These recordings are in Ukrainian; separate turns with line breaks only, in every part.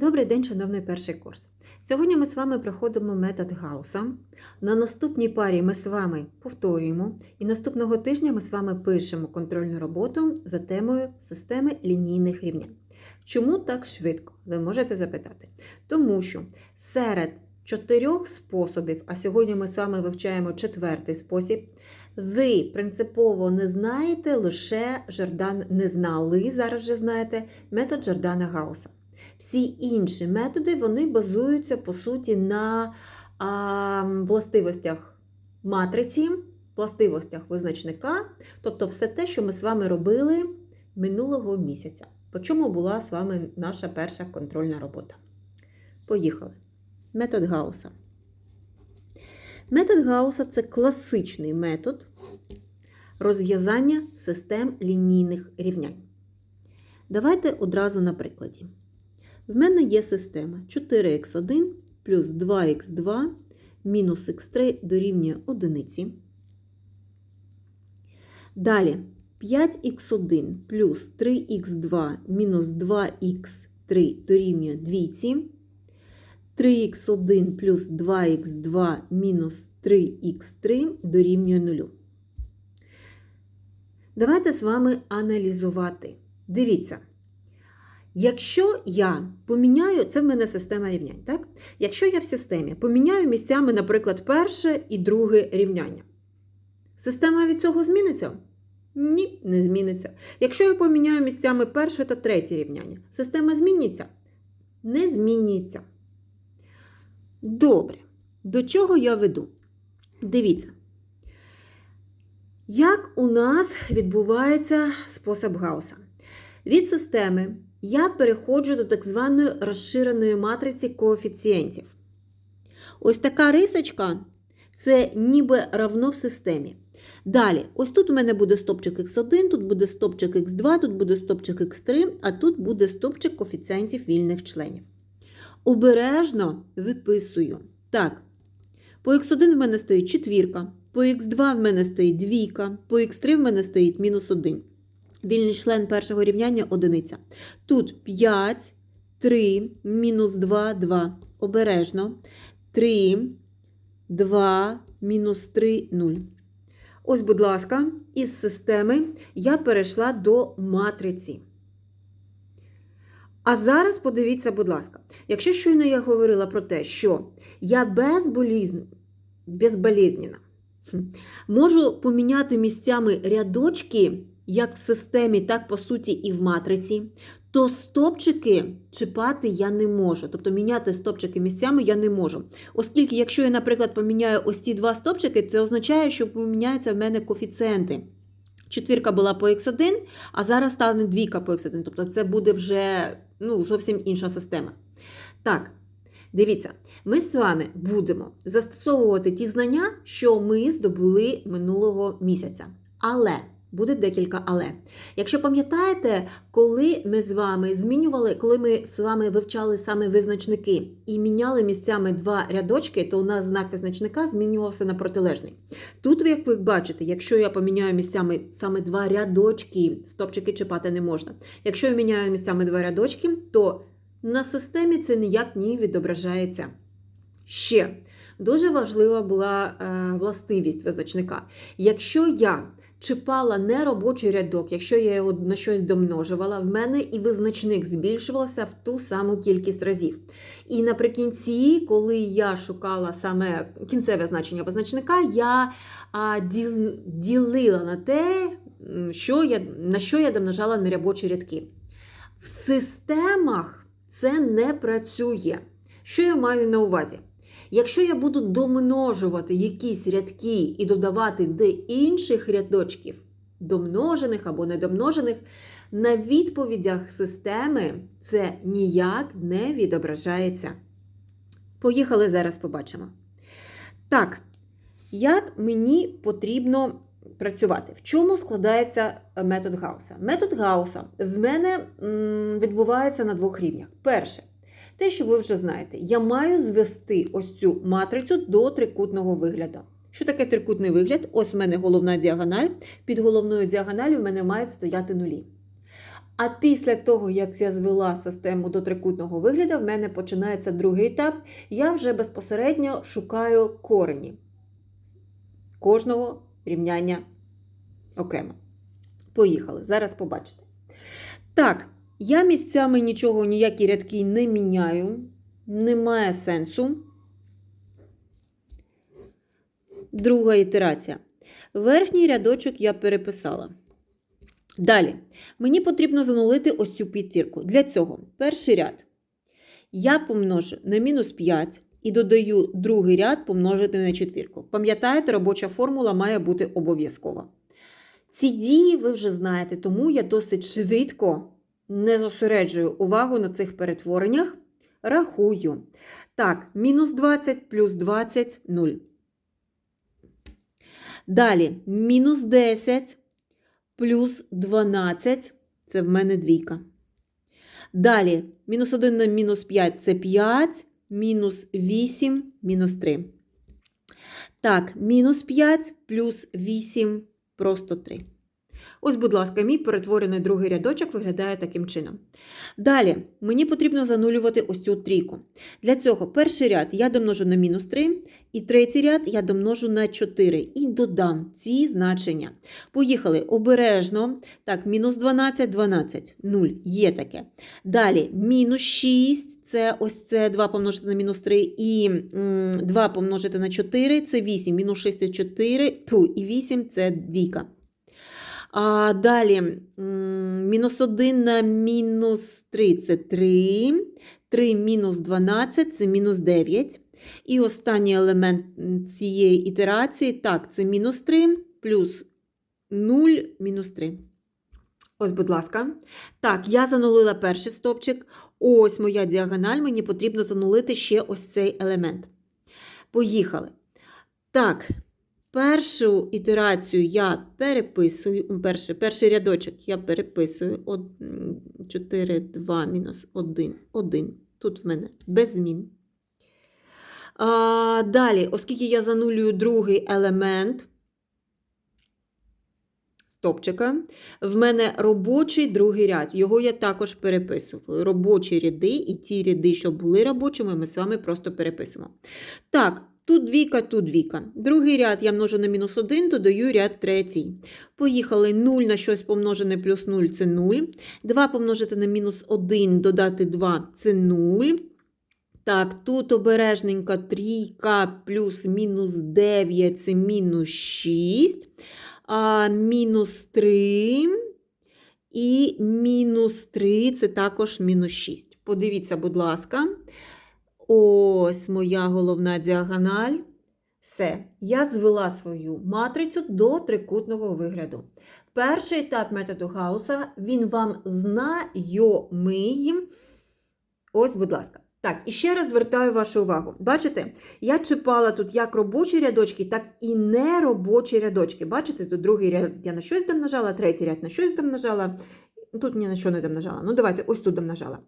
Добрий день, шановний перший курс. Сьогодні ми з вами проходимо метод Гауса. На наступній парі ми з вами повторюємо, і наступного тижня ми з вами пишемо контрольну роботу за темою системи лінійних рівнянь. Чому так швидко? Ви можете запитати. Тому що серед чотирьох способів, а сьогодні ми з вами вивчаємо четвертий спосіб, ви принципово не знаєте лише Жордан, не знали, зараз вже знаєте, метод Жордана Гауса. Всі інші методи вони базуються по суті на а, властивостях матриці, властивостях визначника, тобто все те, що ми з вами робили минулого місяця. По чому була з вами наша перша контрольна робота? Поїхали. Метод Гауса. Метод Гауса це класичний метод розв'язання систем лінійних рівнянь. Давайте одразу на прикладі. В мене є система 4х1 плюс 2х2 мінус х3 дорівнює 1. Далі 5х1 плюс 3х2 мінус 2х3 дорівнює 2. 3х1 плюс 2х2 мінус 3х3 дорівнює 0. Давайте з вами аналізувати. Дивіться. Якщо я поміняю, це в мене система рівнянь, так? Якщо я в системі поміняю місцями, наприклад, перше і друге рівняння, система від цього зміниться? Ні, не зміниться. Якщо я поміняю місцями перше та третє рівняння, система зміниться? Не зміниться. Добре. До чого я веду? Дивіться. Як у нас відбувається спосіб Гауса? Від системи я переходжу до так званої розширеної матриці коефіцієнтів. Ось така рисочка це ніби равно в системі. Далі, ось тут у мене буде стопчик х1, тут буде стопчик х2, тут буде стопчик х3, а тут буде стопчик коефіцієнтів вільних членів. Обережно виписую. Так, по х1 в мене стоїть четвірка, по х2 в мене стоїть двійка, по х3 в мене стоїть мінус 1. Вільний член першого рівняння одиниця. Тут 5, 3, мінус 2, 2. Обережно. 3, 2, мінус 3, 0. Ось, будь ласка, із системи я перейшла до матриці. А зараз подивіться, будь ласка, якщо щойно я говорила про те, що я безболізн... безболезненна, можу поміняти місцями рядочки як в системі, так по суті і в матриці, то стопчики чіпати я не можу. Тобто міняти стопчики місцями я не можу. Оскільки, якщо я, наприклад, поміняю ось ці два стопчики, це означає, що поміняються в мене коефіцієнти. Четвірка була по х1, а зараз стане двійка по х1. Тобто це буде вже ну, зовсім інша система. Так, дивіться, ми з вами будемо застосовувати ті знання, що ми здобули минулого місяця. Але. Буде декілька але. Якщо пам'ятаєте, коли ми з вами змінювали, коли ми з вами вивчали саме визначники і міняли місцями два рядочки, то у нас знак визначника змінювався на протилежний. Тут, як ви бачите, якщо я поміняю місцями саме два рядочки, стопчики чіпати не можна. Якщо я міняю місцями два рядочки, то на системі це ніяк не відображається. Ще дуже важлива була е, властивість визначника. Якщо я чіпала не робочий рядок, якщо я його на щось домножувала, в мене і визначник збільшувався в ту саму кількість разів. І наприкінці, коли я шукала саме кінцеве значення визначника, я а, діл, ділила на те, що я, на що я домножала неробочі рядки. В системах це не працює. Що я маю на увазі? Якщо я буду домножувати якісь рядки і додавати до інших рядочків, домножених або недомножених, на відповідях системи це ніяк не відображається. Поїхали зараз побачимо. Так, як мені потрібно працювати? В чому складається метод Гауса? Метод Гауса в мене відбувається на двох рівнях. Перше. Те, що ви вже знаєте, я маю звести ось цю матрицю до трикутного вигляду. Що таке трикутний вигляд? Ось в мене головна діагональ. Під головною діагоналю в мене мають стояти нулі. А після того, як я звела систему до трикутного вигляду, в мене починається другий етап. Я вже безпосередньо шукаю корені кожного рівняння окремо. Поїхали, зараз побачите. Так, я місцями нічого, ніякі рядки не міняю, немає сенсу. Друга ітерація. Верхній рядочок я переписала. Далі, мені потрібно занулити ось цю п'ятірку. Для цього перший ряд я помножу на мінус 5 і додаю другий ряд помножити на четвірку. Пам'ятаєте, робоча формула має бути обов'язкова. Ці дії ви вже знаєте, тому я досить швидко не зосереджую увагу на цих перетвореннях. Рахую. Так, мінус 20 плюс 20 0. Далі, мінус 10 плюс 12 це в мене двійка. Далі, мінус 1 на мінус 5 це 5, мінус 8, мінус 3. Так, мінус 5 плюс 8 просто 3. Ось, будь ласка, мій перетворений другий рядочок виглядає таким чином. Далі, мені потрібно занулювати ось цю трійку. Для цього перший ряд я домножу на мінус 3, і третій ряд я домножу на 4 і додам ці значення. Поїхали обережно. Так, мінус 12, 12, 0, є таке. Далі, мінус 6, це ось це 2 помножити на мінус 3, і 2 помножити на 4, це 8, мінус 6 це 4, і 8 це двійка. А далі мінус 1 на мінус 3 це 3. 3 мінус 12 це мінус 9. І останній елемент цієї ітерації так, це мінус 3 плюс 0 мінус 3. Ось, будь ласка. Так, я занулила перший стопчик. Ось моя діагональ, мені потрібно занулити ще ось цей елемент. Поїхали. Так, першу ітерацію я переписую, перший, перший рядочок я переписую 4, 2, мінус 1, 1. Тут в мене без змін. А, далі, оскільки я занулюю другий елемент стопчика, в мене робочий другий ряд. Його я також переписую. Робочі ряди і ті ряди, що були робочими, ми з вами просто переписуємо. Так, тут двійка, тут двійка. Другий ряд я множу на мінус 1, додаю ряд третій. Поїхали 0 на щось помножене плюс 0 це 0. 2 помножити на мінус 1, додати 2 це 0. Так, тут обережненько трійка плюс мінус 9 це мінус 6. А, мінус 3 і мінус 3 це також мінус 6. Подивіться, будь ласка, ось моя головна діагональ. Все, я звела свою матрицю до трикутного вигляду. Перший етап методу Гауса, він вам знайомий. Ось, будь ласка. Так, і ще раз звертаю вашу увагу. Бачите, я чіпала тут як робочі рядочки, так і неробочі рядочки. Бачите, тут другий ряд я на щось домножала, третій ряд на щось домножала. Тут ні на що не домножала. Ну, давайте, ось тут домножала.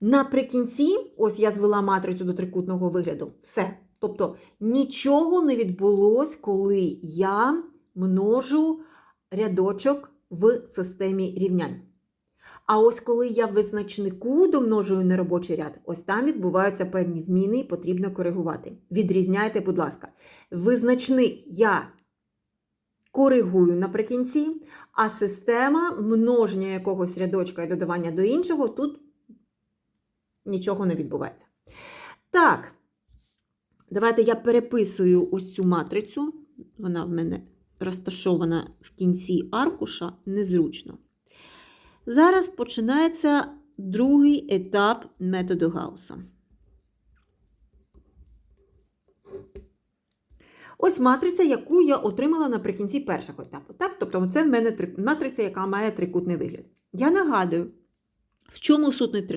Наприкінці, ось я звела матрицю до трикутного вигляду. Все. Тобто нічого не відбулось, коли я множу рядочок в системі рівнянь. А ось коли я в визначнику домножую неробочий ряд, ось там відбуваються певні зміни і потрібно коригувати. Відрізняйте, будь ласка, визначник я коригую наприкінці, а система множення якогось рядочка і додавання до іншого тут нічого не відбувається. Так, давайте я переписую ось цю матрицю. Вона в мене розташована в кінці аркуша незручно. Зараз починається другий етап методу Гауса. Ось матриця, яку я отримала наприкінці першого етапу. Так? Тобто, це в мене матриця, яка має трикутний вигляд. Я нагадую, в чому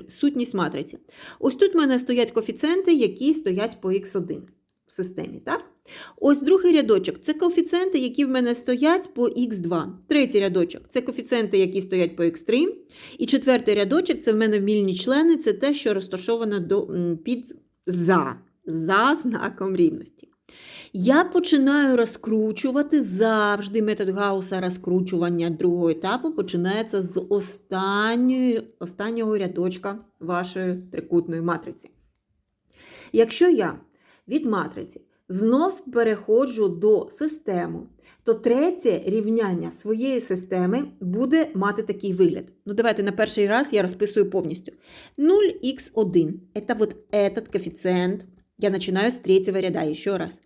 сутність матриці? Ось тут в мене стоять коефіцієнти, які стоять по х1 в системі. так? Ось другий рядочок це коефіцієнти, які в мене стоять по х2. Третій рядочок це коефіцієнти, які стоять по х3. І четвертий рядочок це в мене вмільні члени, це те, що розташовано до, під за, за знаком рівності. Я починаю розкручувати завжди метод Гауса розкручування другого етапу починається з останньої, останнього рядочка вашої трикутної матриці. Якщо я від матриці знов переходжу до системи, то третє рівняння своєї системи буде мати такий вигляд. Ну, давайте на перший раз я розписую повністю. 0х1 – это вот этот коэффициент. Я начинаю с третьего ряда еще раз.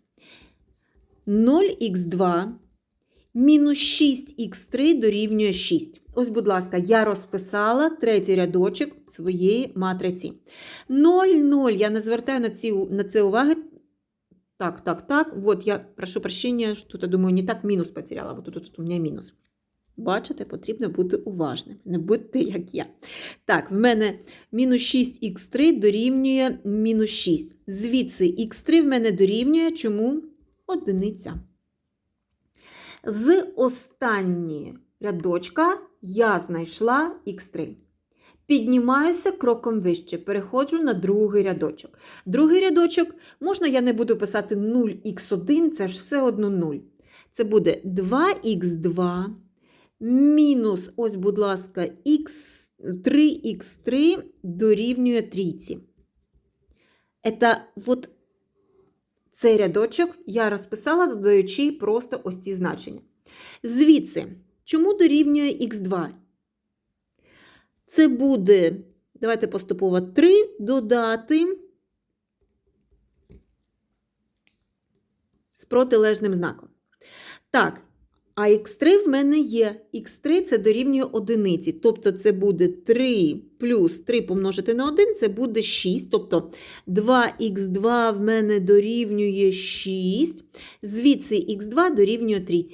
0х2 мінус 6х3 дорівнює 6. Ось, будь ласка, я розписала третій рядочок своєї матриці. 0, 0, я не звертаю на, ці, на це уваги. так, так, так. Вот я прошу прощения, что то думаю, не так мінус потеряла. Вот тут, тут у мене мінус. Бачите, потрібно бути уважним. Не будьте як я. Так, в мене мінус 6х3 дорівнює мінус 6. Звідси х3 в мене дорівнює чому? Одиниця. З останньої рядочка я знайшла х3. Піднімаюся кроком вище, переходжу на другий рядочок. Другий рядочок, можна я не буду писати 0х1, це ж все одно 0. Це буде 2х2 мінус, ось, будь ласка, х, 3х3 дорівнює трійці. Это вот цей рядочок я розписала, додаючи просто ось ці значення. Звідси, чому дорівнює х2? Це буде, давайте поступово 3 додати з протилежним знаком. Так, а х3 в мене є. х3 це дорівнює одиниці. Тобто це буде 3 плюс 3 помножити на 1, це буде 6. Тобто 2х2 в мене дорівнює 6. Звідси х2 дорівнює 3.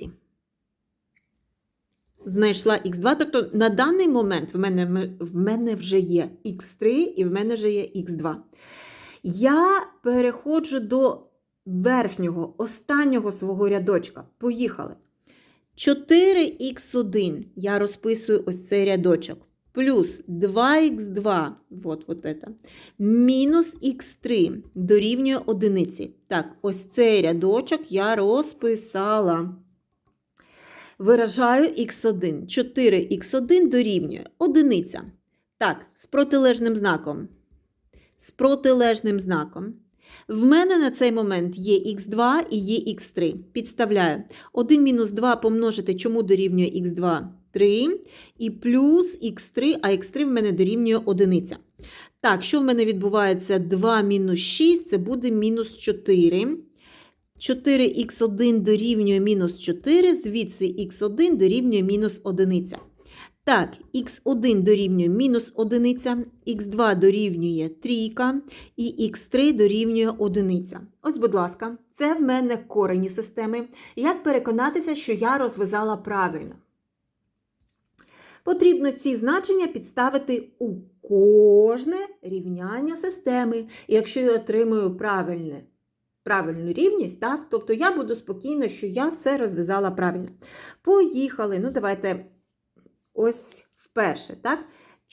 Знайшла х2, тобто на даний момент в мене, в мене вже є х3 і в мене вже є х2. Я переходжу до верхнього, останнього свого рядочка. Поїхали. 4х1 я розписую ось цей рядочок. Плюс 2х2, вот, вот это, мінус х3 дорівнює одиниці. Так, ось цей рядочок я розписала. Виражаю х1. 4х1 дорівнює одиниця. Так, з протилежним знаком. З протилежним знаком. В мене на цей момент є х2 і є х3. Підставляю. 1 мінус 2 помножити, чому дорівнює х2 3. І плюс х3, а х3 в мене дорівнює 1. Так, що в мене відбувається? 2 мінус 6 це буде мінус 4. 4х1 дорівнює мінус 4, звідси х1 дорівнює мінус 1. Так, х1 дорівнює мінус 1, х2 дорівнює 3 і х3 дорівнює 1. Ось, будь ласка, це в мене корені системи. Як переконатися, що я розв'язала правильно? Потрібно ці значення підставити у кожне рівняння системи. І якщо я отримую правильне, правильну рівність, так, тобто я буду спокійна, що я все розв'язала правильно. Поїхали. Ну, давайте ось вперше, так?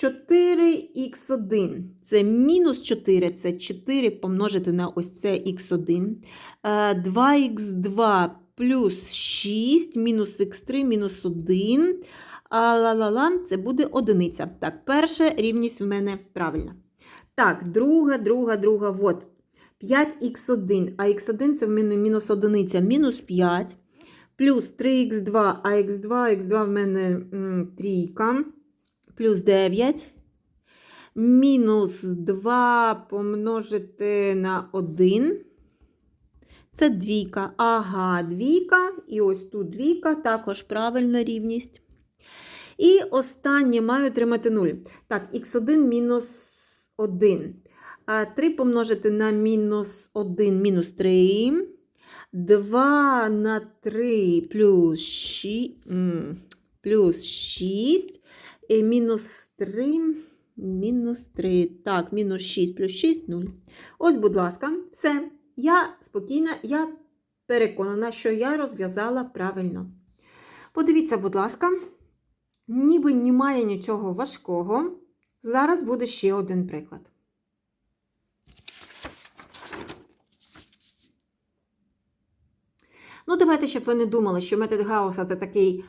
4х1 це мінус 4, це 4 помножити на ось це х1. 2х2 плюс 6, мінус х3, мінус 1. А ла-ла-ла, це буде одиниця. Так, перша рівність в мене правильна. Так, друга, друга, друга, от. 5х1, а х1 це в мене мінус одиниця, мінус 5. Плюс 3х2, а х2, х2 в мене трійка. Плюс 9. Мінус 2 помножити на 1. Це двійка. Ага, двійка. І ось тут двійка, також правильна рівність. І останнє маю отримати 0. Так, х1 мінус 1. 3 помножити на мінус 1, мінус 3. 2 на 3 плюс 6, плюс 6. І мінус 3, мінус 3. Так, мінус 6 плюс 6 0. Ось, будь ласка, все. Я спокійна, я переконана, що я розв'язала правильно. Подивіться, будь ласка, ніби немає нічого важкого. Зараз буде ще один приклад. Ну, давайте, щоб ви не думали, що метод Гауса це такий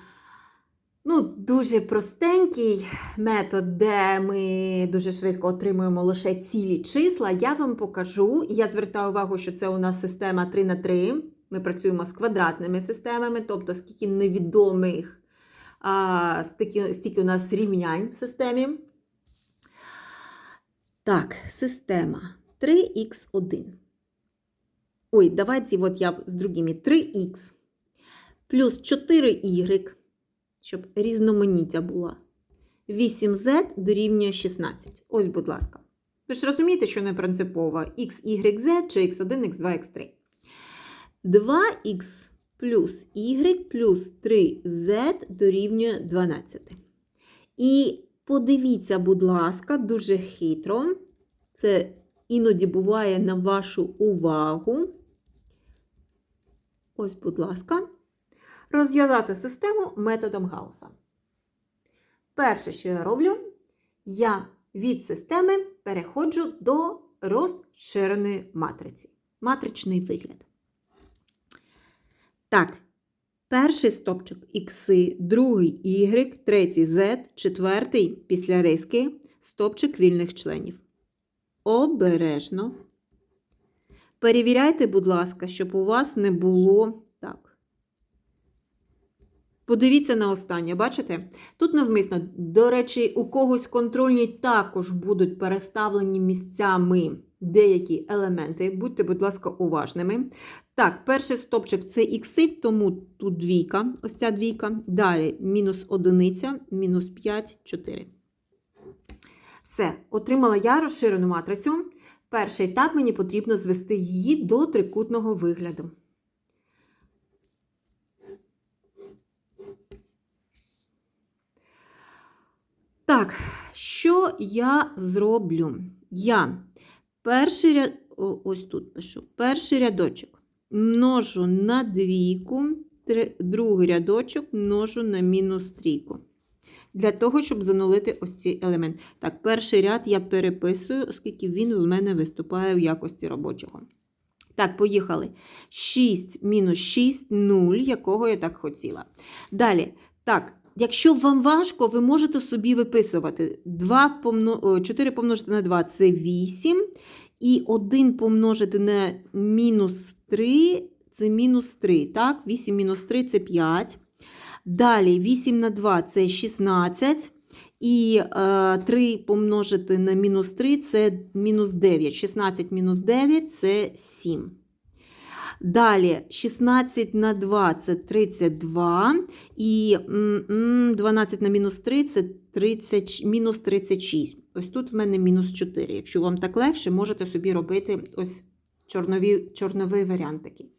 ну, дуже простенький метод, де ми дуже швидко отримуємо лише цілі числа. Я вам покажу. і Я звертаю увагу, що це у нас система 3 на 3. Ми працюємо з квадратними системами, тобто скільки невідомих, а, стільки, стільки у нас рівнянь в системі. Так, система 3х1. Ой, давайте вот я з другими 3х плюс 4y, щоб різноманіття була. 8z дорівнює 16. Ось, будь ласка. Ви ж розумієте, що не принципово x, y, z чи x1, x2, x3. 2х плюс y плюс 3z дорівнює 12. І подивіться, будь ласка, дуже хитро. Це іноді буває на вашу увагу. Ось, будь ласка, розв'язати систему методом Гауса. Перше, що я роблю, я від системи переходжу до розширеної матриці. Матричний вигляд. Так, перший стопчик ікси, другий y, третій z, четвертий після риски стопчик вільних членів. Обережно. Перевіряйте, будь ласка, щоб у вас не було так. Подивіться на останнє, бачите? Тут навмисно, до речі, у когось контрольні також будуть переставлені місцями деякі елементи. Будьте, будь ласка, уважними. Так, перший стопчик це ікси, тому тут двійка, ось ця двійка. Далі мінус одиниця, мінус 5, 4. Все, отримала я розширену матрицю. Перший етап мені потрібно звести її до трикутного вигляду. Так, що я зроблю? Я перший ряд, ось тут пишу, перший рядочок множу на двійку, три, другий рядочок множу на мінус трійку. Для того, щоб занулити ось цей елемент. Так, перший ряд я переписую, оскільки він в мене виступає в якості робочого. Так, поїхали. 6 мінус 6, 0, якого я так хотіла. Далі, так, якщо вам важко, ви можете собі виписувати 2 помно... 4 помножити на 2 це 8. І 1 помножити на мінус 3 це мінус 3. Так, 8 мінус 3 це 5. Далі 8 на 2 це 16. І е, 3 помножити на мінус 3 це мінус 9. 16 мінус 9 це 7. Далі 16 на 2 це 32. І 12 на мінус 3 це 30, мінус 36. Ось тут в мене мінус 4. Якщо вам так легше, можете собі робити ось чорнові, чорновий варіант такий.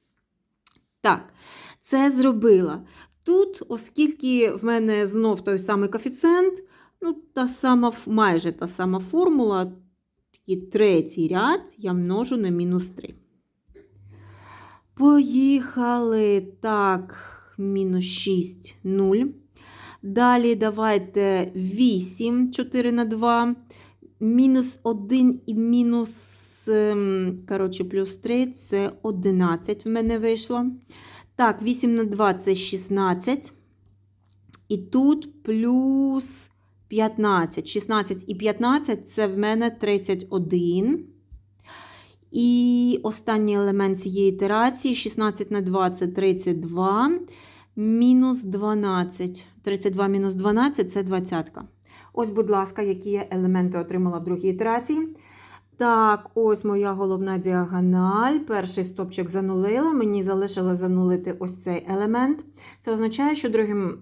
Так, це зробила. Тут, оскільки в мене знов той самий коефіцієнт, ну, та сама, майже та сама формула, такий третій ряд я множу на мінус 3. Поїхали. Так, мінус 6, 0. Далі давайте 8, 4 на 2, мінус 1 і мінус, коротше, плюс 3 це 11 в мене вийшло. Так, 8 на 2 це 16. І тут плюс 15. 16 і 15 це в мене 31. І останній елемент цієї ітерації 16 на 2 це 32. Мінус 12. 32 мінус 12 це 20. Ось, будь ласка, які я елементи отримала в другій ітерації. Так, ось моя головна діагональ. Перший стопчик занулила. Мені залишилось занулити ось цей елемент. Це означає, що другим,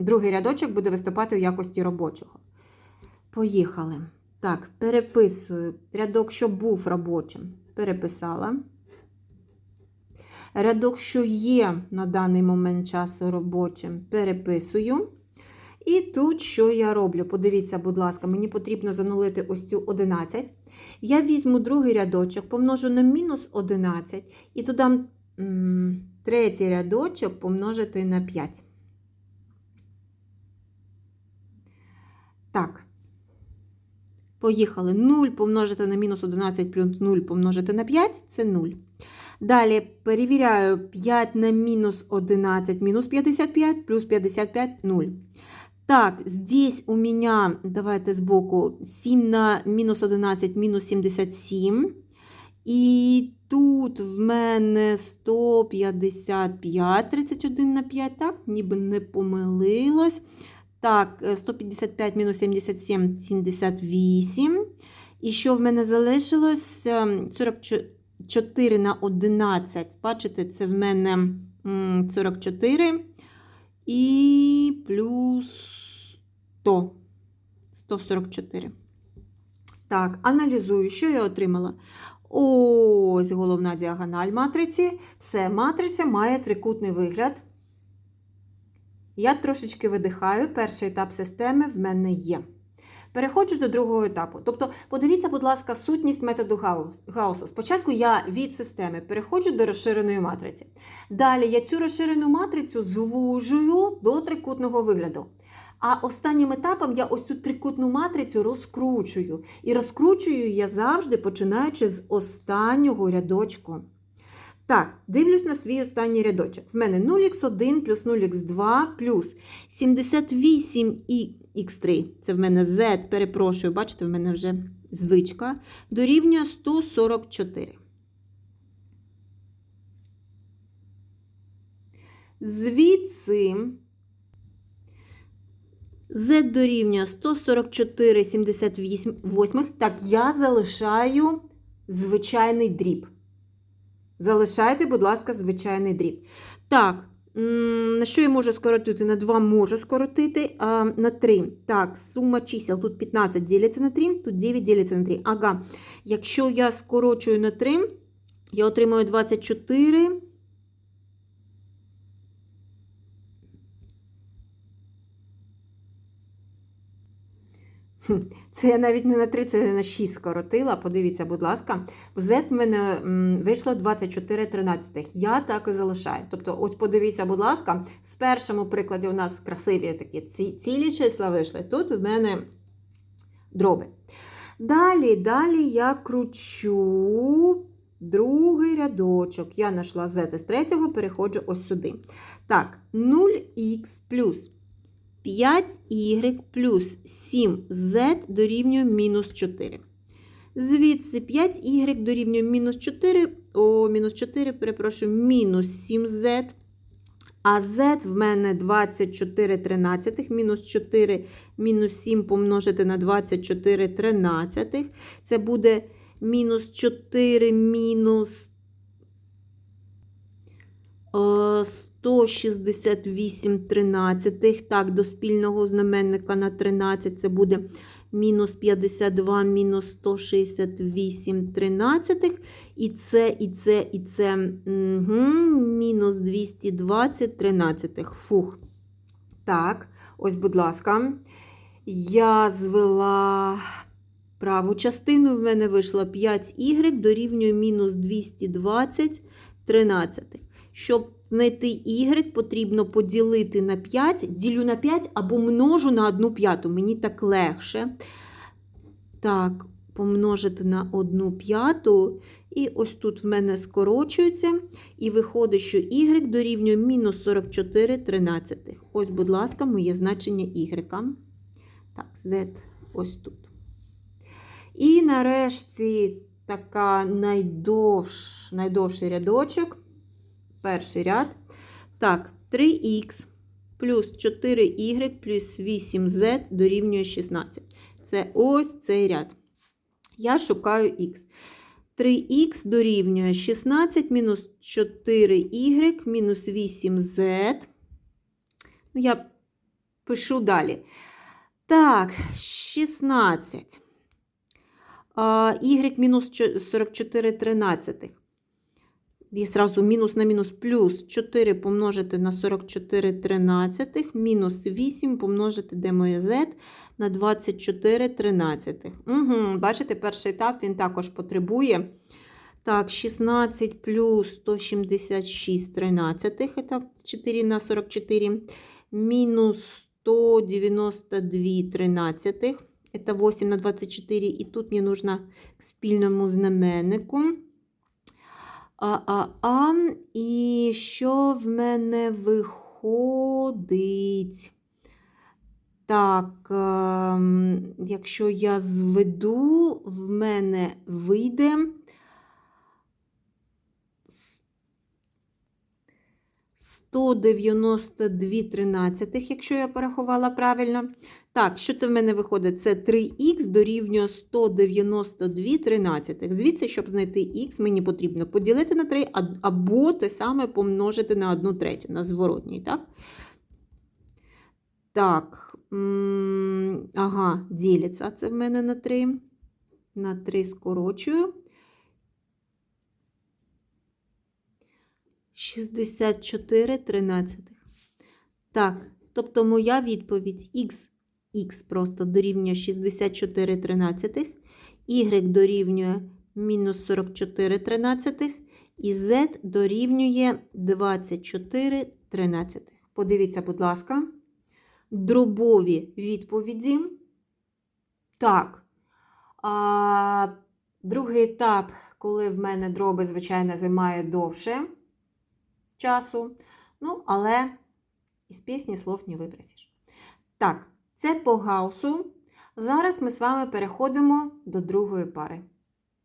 другий рядочок буде виступати в якості робочого. Поїхали. Так, переписую рядок, що був робочим, переписала. Рядок, що є на даний момент часу робочим, переписую. І тут, що я роблю? Подивіться, будь ласка, мені потрібно занулити ось цю 11. Я візьму другий рядочок, помножу на мінус 11, і туди м третій рядочок помножити на 5. Так. Поїхали 0 помножити на мінус 11 плюс 0 помножити на 5 це 0. Далі перевіряю 5 на мінус 11, мінус 55, плюс 55, 0. Так, здесь у меня, давайте сбоку, 7 на мінус 11, мінус 77. І тут в мене 155, 31 на 5, так, ніби не помилилась. Так, е, 155 мінус 77, 78. І що в мене залишилось? Ем, 44 на 11. Бачите, це в мене 44. І плюс 100. 144. Так, аналізую, що я отримала. Ось головна діагональ матриці. Все, матриця має трикутний вигляд. Я трошечки видихаю, перший етап системи в мене є. Переходжу до другого етапу. Тобто, подивіться, будь ласка, сутність методу Гаус- Гаусса. Спочатку я від системи переходжу до розширеної матриці. Далі я цю розширену матрицю звужую до трикутного вигляду. А останнім етапом я ось цю трикутну матрицю розкручую. І розкручую я завжди починаючи з останнього рядочку. Так, дивлюсь на свій останній рядочок. В мене 0х1 плюс 0х2 плюс 78 і х3. Це в мене z, перепрошую, бачите, в мене вже звичка. Дорівнює 144. Звідси z дорівнює 144 78. Так, я залишаю звичайний дріб. Залишайте, будь ласка, звичайний дріб. Так, на що я можу скоротити? На 2 можу скоротити, а на 3. Так, сума чисел. Тут 15 ділиться на 3, тут 9 ділиться на 3. Ага, якщо я скорочую на 3, я отримую 24. Це я навіть не на 3, це на 6 скоротила. Подивіться, будь ласка. В Z в мене вийшло 24 13. Я так і залишаю. Тобто, ось подивіться, будь ласка, в першому прикладі у нас красиві такі цілі числа вийшли. Тут у мене дроби. Далі, далі я кручу другий рядочок. Я знайшла Z з третього, переходжу ось сюди. Так, 0х плюс 5y плюс 7z дорівнює мінус 4. Звідси 5y дорівнює мінус 4, о, мінус 4, перепрошую, мінус 7z. А z в мене 24 тринадцятих, мінус 4, мінус 7 помножити на 24 тринадцятих. Це буде мінус 4 мінус е, 168 тринадцятих. Так, до спільного знаменника на 13 це буде мінус 52, мінус 168 тринадцятих. І це, і це, і це угу, мінус 220 тринадцятих. Фух. Так, ось, будь ласка, я звела праву частину, в мене вийшло 5y дорівнює мінус 220 тринадцятих. Щоб знайти y, потрібно поділити на 5, ділю на 5 або множу на 1 п'яту. Мені так легше. Так, помножити на 1 п'яту. І ось тут в мене скорочується. І виходить, що y дорівнює мінус 44 тринадцятих. Ось, будь ласка, моє значення y. Так, z ось тут. І нарешті така найдовш, найдовший рядочок. Перший ряд. Так, 3х плюс 4y плюс 8z дорівнює 16. Це ось цей ряд. Я шукаю х. 3х дорівнює 16 мінус 4y мінус 8z. Ну, я пишу далі. Так, 16. А, y мінус 44 тринадцятих. І сразу мінус на мінус плюс 4 помножити на 44 тринадцятих, мінус 8 помножити, де моє z, на 24 тринадцятих. Угу, бачите, перший етап він також потребує. Так, 16 плюс 176 тринадцятих, це 4 на 44, мінус 192 тринадцятих, це 8 на 24, і тут мені к спільному знаменнику. А-а-а. І що в мене виходить? Так, ем, якщо я зведу, в мене вийде 192 тринадцятих, якщо я порахувала правильно. Так, що це в мене виходить? Це 3х дорівнює 192 тринадцятих. Звідси, щоб знайти х, мені потрібно поділити на 3, або те саме помножити на 1 третю, на зворотній, так? Так, ага, діляться це в мене на 3. На 3 скорочую. 64 тринадцятих. Так, тобто моя відповідь х, х просто дорівнює 64 тринадцятих, y дорівнює мінус 44 тринадцятих, і z дорівнює 24 тринадцятих. Подивіться, будь ласка, дробові відповіді. Так. А, другий етап, коли в мене дроби, звичайно, займає довше часу. Ну, але із пісні слов не вибросиш. Так, це по гаусу. Зараз ми з вами переходимо до другої пари.